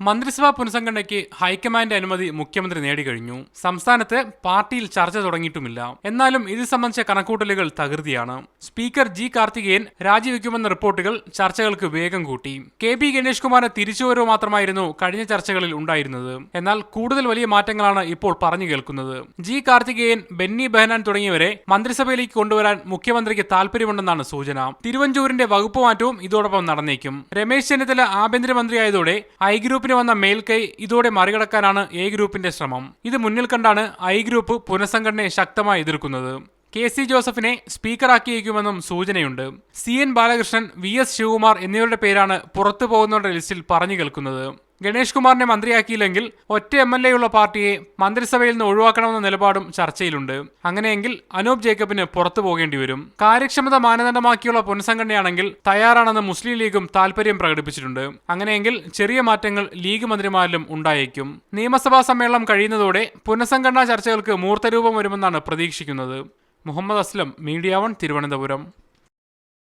മന്ത്രിസഭാ പുനഃസംഘടനയ്ക്ക് ഹൈക്കമാൻഡ് അനുമതി മുഖ്യമന്ത്രി നേടിക്കഴിഞ്ഞു. സംസ്ഥാനത്ത് പാർട്ടിയിൽ ചർച്ച തുടങ്ങിയിട്ടുമില്ല. എന്നാലും ഇത് സംബന്ധിച്ച കണക്കൂട്ടലുകൾ തകൃതിയാണ്. സ്പീക്കർ ജി കാർത്തികേയൻ രാജിവെക്കുമെന്ന റിപ്പോർട്ടുകൾ ചർച്ചകൾക്ക് വേഗം കൂട്ടി. കെ പി ഗണേഷ് കുമാറിന് തിരിച്ചുവരവ് മാത്രമായിരുന്നു കഴിഞ്ഞ ചർച്ചകളിൽ ഉണ്ടായിരുന്നത്. എന്നാൽ കൂടുതൽ വലിയ മാറ്റങ്ങളാണ് ഇപ്പോൾ പറഞ്ഞു കേൾക്കുന്നത്. ജി കാർത്തികേയൻ ബെന്നി ബെഹനാൻ തുടങ്ങിയവരെ മന്ത്രിസഭയിലേക്ക് കൊണ്ടുവരാൻ മുഖ്യമന്ത്രിക്ക് താല്പര്യമുണ്ടെന്നാണ് സൂചന. തിരുവഞ്ചൂരിന്റെ വകുപ്പ് മാറ്റവും ഇതോടൊപ്പം നടന്നേക്കും. രമേശ് ചെന്നിത്തല ആഭ്യന്തരമന്ത്രിയായതോടെ ഐ ഗ്രൂപ്പിന് വന്ന മേൽക്കൈ ഇതോടെ മറികടക്കാനാണ് എ ഗ്രൂപ്പിന്റെ ശ്രമം. ഇത് മുന്നിൽ കണ്ടാണ് ഐ ഗ്രൂപ്പ് പുനഃസംഘടനയെ ശക്തമായി എതിർക്കുന്നത്. കെ സി ജോസഫിനെ സ്പീക്കറാക്കിയേക്കുമെന്നും സൂചനയുണ്ട്. C N Balakrishnan V S Sivakumar എന്നിവരുടെ പേരാണ് പുറത്തു പോകുന്നവരുടെ ലിസ്റ്റിൽ പറഞ്ഞു കേൾക്കുന്നത്. ഗണേഷ് കുമാറിനെ മന്ത്രിയാക്കിയില്ലെങ്കിൽ ഒറ്റ എം എൽ എ ഉള്ള പാർട്ടിയെ മന്ത്രിസഭയിൽ നിന്ന് ഒഴിവാക്കണമെന്ന നിലപാടും ചർച്ചയിലുണ്ട്. അങ്ങനെയെങ്കിൽ അനൂപ് ജേക്കബിന് പുറത്തു പോകേണ്ടി വരും. കാര്യക്ഷമത മാനദണ്ഡമാക്കിയുള്ള പുനഃസംഘടനയാണെങ്കിൽ തയ്യാറാണെന്ന് മുസ്ലിം ലീഗും താൽപര്യം പ്രകടിപ്പിച്ചിട്ടുണ്ട്. അങ്ങനെയെങ്കിൽ ചെറിയ മാറ്റങ്ങൾ ലീഗ് മന്ത്രിമാരിലും ഉണ്ടായേക്കും. നിയമസഭാ സമ്മേളനം കഴിയുന്നതോടെ പുനഃസംഘടനാ ചർച്ചകൾക്ക് മൂർത്തരൂപം വരുമെന്നാണ് പ്രതീക്ഷിക്കുന്നത്. Muhammad Aslam Media One Thiruvananthapuram.